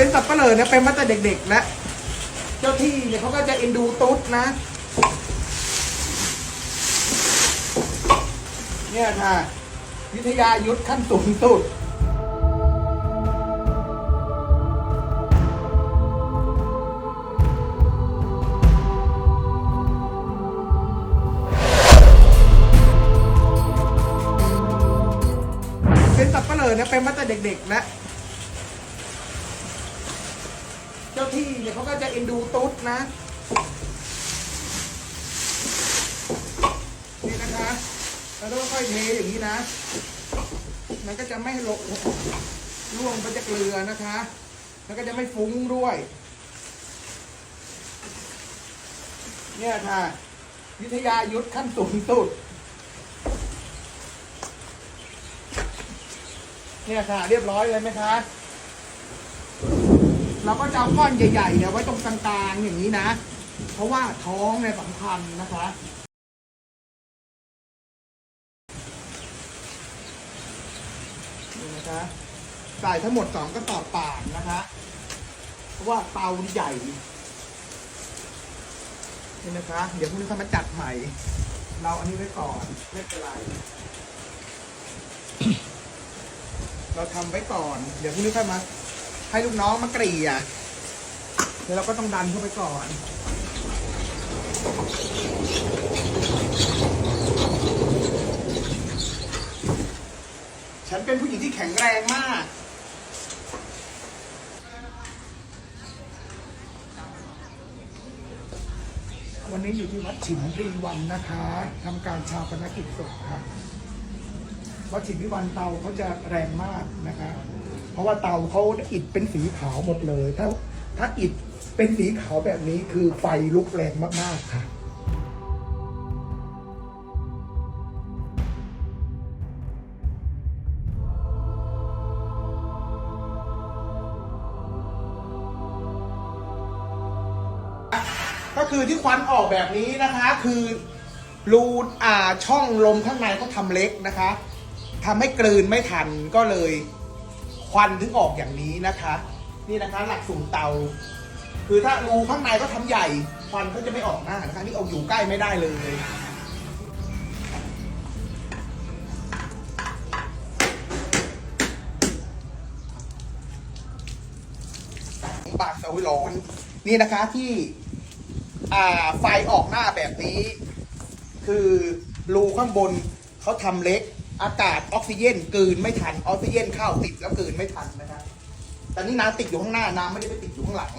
เป็นสับปะเหร่อเนี่ยเป็นมาแต่เด็กๆแล้วเจ้าที่เนี่ยเขาก็จะเอ็นดูตุ๊ดนะ เนี่ยค่ะ วิทยายุทธขั้นสูงสุดเป็นสับปะเหร่อเนี่ยเป็นมาแต่เด็กๆแล้ว เจ้าที่เนี่ยเขาก็จะเอ็นดูตุ๊ดนะนี่นะคะเราต้องค่อยเทอย่างนี้นะ มันก็จะไม่หลกล่วงไปจากเรือนะคะ แล้วก็จะไม่ฟุ้งด้วย เนี่ยค่ะวิทยายุทธขั้นสูงสุด เนี่ยค่ะ เรียบร้อยเลยไหมคะ เราก็จะเอาก้อนใหญ่ๆเนี่ยไว้ตรงกลางๆอย่างนี้นะ เพราะว่าท้องเนี่ยสำคัญนะคะนี่นะคะใส่ทั้งหมดสองกระสอบปากนะคะ เพราะว่าเตาใหญ่นี่นะคะ เดี๋ยวพรุ่งนี้เขามาจัดใหม่ เราอันนี้ไว้ก่อนไม่เป็นไรเราทำไว้ก่อน เดี๋ยวพรุ่งนี้ค่อยมา ให้ลูกน้องมากรีอะเดี๋ยวเราก็ต้องดันเข้าไปก่อนฉันเป็นผู้หญิงที่แข็งแรงมาก วันนี้อยู่ที่วัดฉิมพรีวันนะคะทำการชาปนกิจศพค่ะวัดฉิมพรีวันเตาเขาจะแรงมากนะคะ เพราะว่าเตาเขาอิฐเป็นสีขาวหมดเลย ถ้าถ้าอิฐเป็นสีขาวแบบนี้คือไฟลุกแรงมากๆค่ะก็คือที่ควันออกแบบนี้นะคะ คือรูอ่าช่องลมข้างในเขาทำเล็กนะคะทำให้กลืนไม่ทันก็เลย ควันถึงออกอย่างนี้นะคะ นี่นะคะหลักสูงเตา คือถ้ารูข้างในก็ทำใหญ่ควันก็จะไม่ออกหน้านะคะนี่เอาอยู่ใกล้ไม่ได้เลยบาทเสาร้อนนี่นะคะที่อ่าไฟออกหน้าแบบนี้ คือรูข้างบนเขาทำเล็ก อากาศออกซิเจนกลืนไม่ทันออกซิเจนเข้าติดแล้วกลืนไม่ทันนะครับแต่นี่น้ำติดอยู่ข้างหน้าน้ำไม่ได้ไปติดอยู่ข้างหลัง